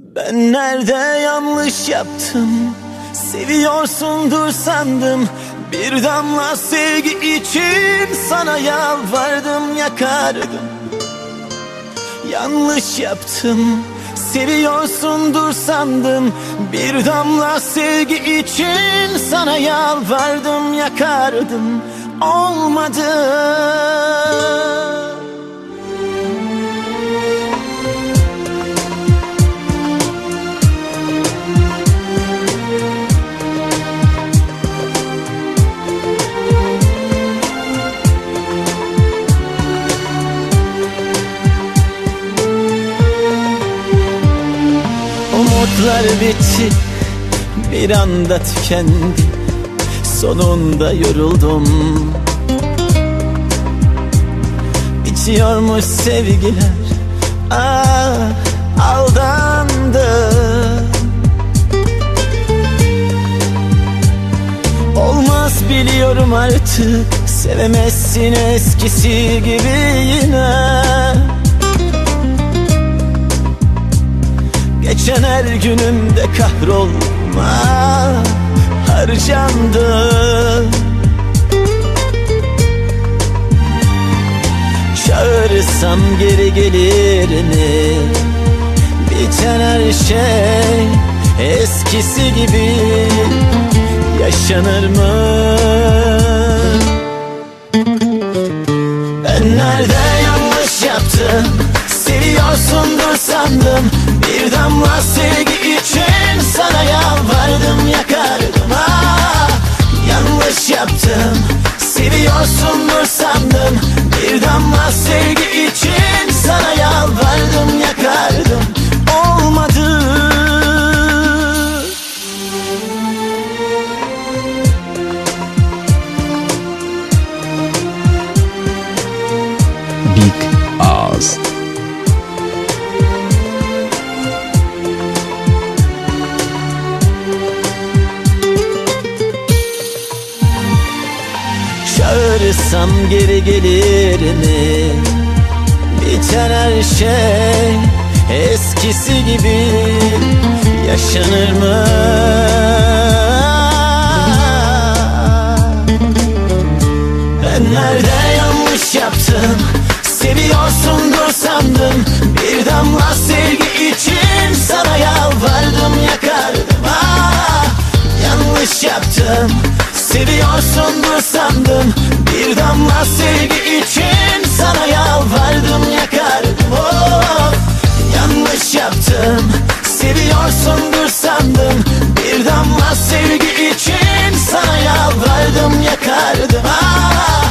Ben nerede yanlış yaptım? Seviyorsundur sandım. Bir damla sevgi için Sana yalvardım yakardım. Yanlış yaptım. Seviyorsundur sandım. Bir damla sevgi için Sana yalvardım yakardım. Olmadı Umutlar bitti Bir anda tükendi. Sonunda yoruldum. Bitiyormuş sevgiler Ah aldandı. Olmaz biliyorum artık Sevemezsin eskisi gibi yine günümde kahrolma harcandı Çağırırsam geri gelir mi? Biten her şey eskisi gibi yaşanır mı? Ben nerede yanlış yaptım Seviyorsundur sandım damla sevgi Çağırırsam geri gelir mi? Biten her şey eskisi gibi yaşanır mı? Ben nerede yanlış yaptım Seviyorsundur sandım Bir damla sevgi için Sana yalvardım yakardım ah, Yanlış yaptım Seviyorsundur sandım Bir damla sevgi için Sana yalvardım yakardım oh, Yanlış yaptım Seviyorsundur sandım Bir damla sevgi için Sana yalvardım yakardım. Ah,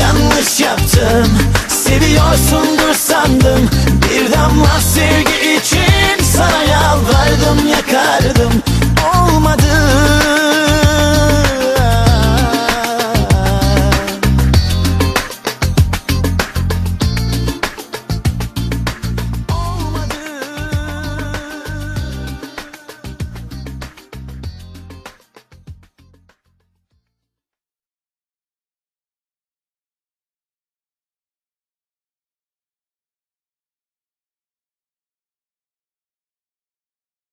Yanlış yaptım Seviyorsundur sandım Bir damla sevgi